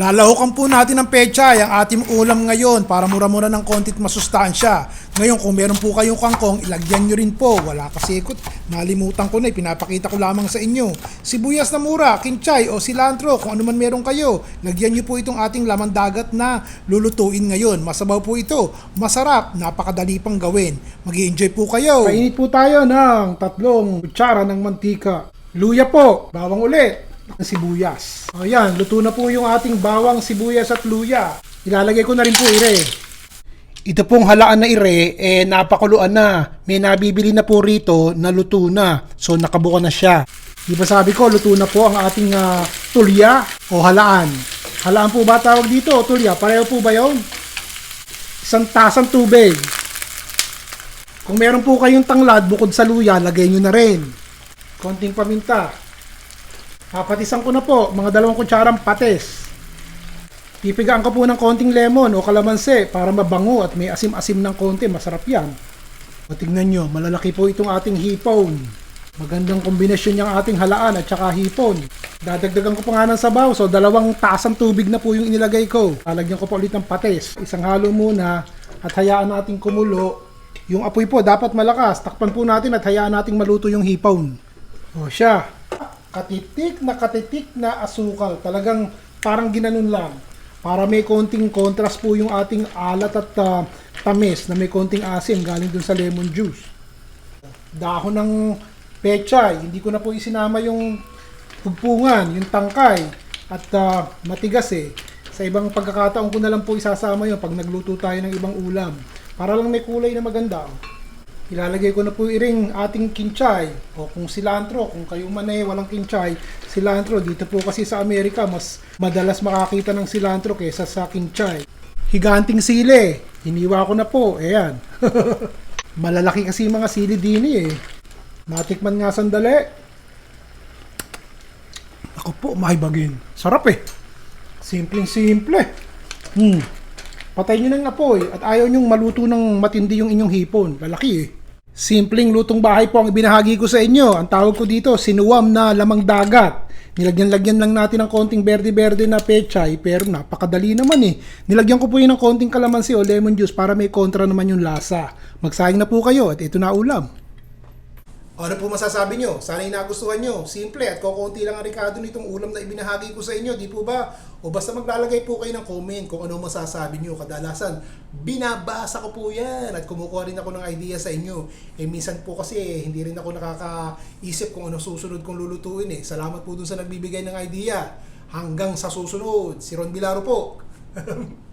Lalahukan po natin ng pechay ang ating ulam ngayon para mura-mura ng kontit masustansya. Ngayon, kung meron po kayong kangkong, ilagyan nyo rin po. Wala kasi ikot. Nalimutan ko na, eh. pinapakita ko lamang sa inyo. Sibuyas na mura, kinchay o cilantro, kung ano man meron kayo. Lagyan nyo po itong ating laman dagat na lulutuin ngayon. Masabaw po ito. Masarap, napakadali pang gawin. mag enjoy po kayo. Kainit po tayo ng tatlong kutsara ng mantika. Luya po, bawang ulit, ng sibuyas. O yan, luto na po yung ating bawang sibuyas at luya. Ilalagay ko na rin po ire. Ito pong halaan na ire, eh napakuluan na. May nabibili na po rito na luto na. So nakabuka na siya. Di ba sabi ko, luto na po ang ating ah, tulya o halaan. Halaan po ba tawag dito o tulya? Pareho po ba yun? Isang tasang tubig. Kung meron po kayong tanglad bukod sa luya, lagay nyo na rin. Konting paminta. Papatisan ko na po, mga dalawang kutsarang patis. Pipigaan ko po ng konting lemon o kalamansi para mabango at may asim-asim ng konti. Masarap yan. O tingnan nyo, malalaki po itong ating hipon. Magandang kombinasyon yung ating halaan at saka hipon. Dadagdagan ko pa nga ng sabaw, so dalawang tasang tubig na po yung inilagay ko. Lalagyan ko pa ulit ng patis. Isang halo muna at hayaan natin kumulo. Yung apoy po dapat malakas. Takpan po natin at hayaan nating maluto yung hipon. O siya, katitik na katitik na asukal. Talagang parang ginanon lang. Para may konting contrast po yung ating alat at ah, tamis na may konting asim galing dun sa lemon juice. Dahon ng pechay, hindi ko na po isinama yung pugpungan, yung tangkay at ah, matigas eh. Sa ibang pagkakataon ko na lang po isasama yun pag nagluto tayo ng ibang ulam. Para lang may kulay na maganda. oh. Ilalagay ko na po iring ating kinchay o kung cilantro, kung kayo man eh walang kinchay, cilantro dito po kasi sa Amerika mas madalas makakita ng cilantro kaysa sa kinchay. Higanting sili, hiniwa ko na po, ayan. Malalaki kasi mga sili din eh. Matikman nga sandali. Ako po, mahibagin. Sarap eh. Simpleng simple. Hmm. Patay nyo ng apoy at ayaw nyong maluto ng matindi yung inyong hipon. Lalaki eh. Simpleng lutong bahay po ang ibinahagi ko sa inyo. Ang tawag ko dito, sinuwam na lamang dagat. Nilagyan-lagyan lang natin ng konting berde-berde na pechay, pero napakadali naman eh. Nilagyan ko po yun ng konting kalamansi o lemon juice para may kontra naman yung lasa. Magsayang na po kayo at ito na ulam. Ano po masasabi nyo? Sana nagustuhan nyo. Simple at kukunti lang ang rekado nitong ulam na ibinahagi ko sa inyo. Di po ba? O basta maglalagay po kayo ng comment kung ano masasabi nyo. Kadalasan, binabasa ko po yan at kumukuha rin ako ng idea sa inyo. Eh minsan po kasi hindi rin ako nakakaisip kung ano susunod kong lulutuin eh. Salamat po dun sa nagbibigay ng idea. Hanggang sa susunod. Si Ron Bilaro po.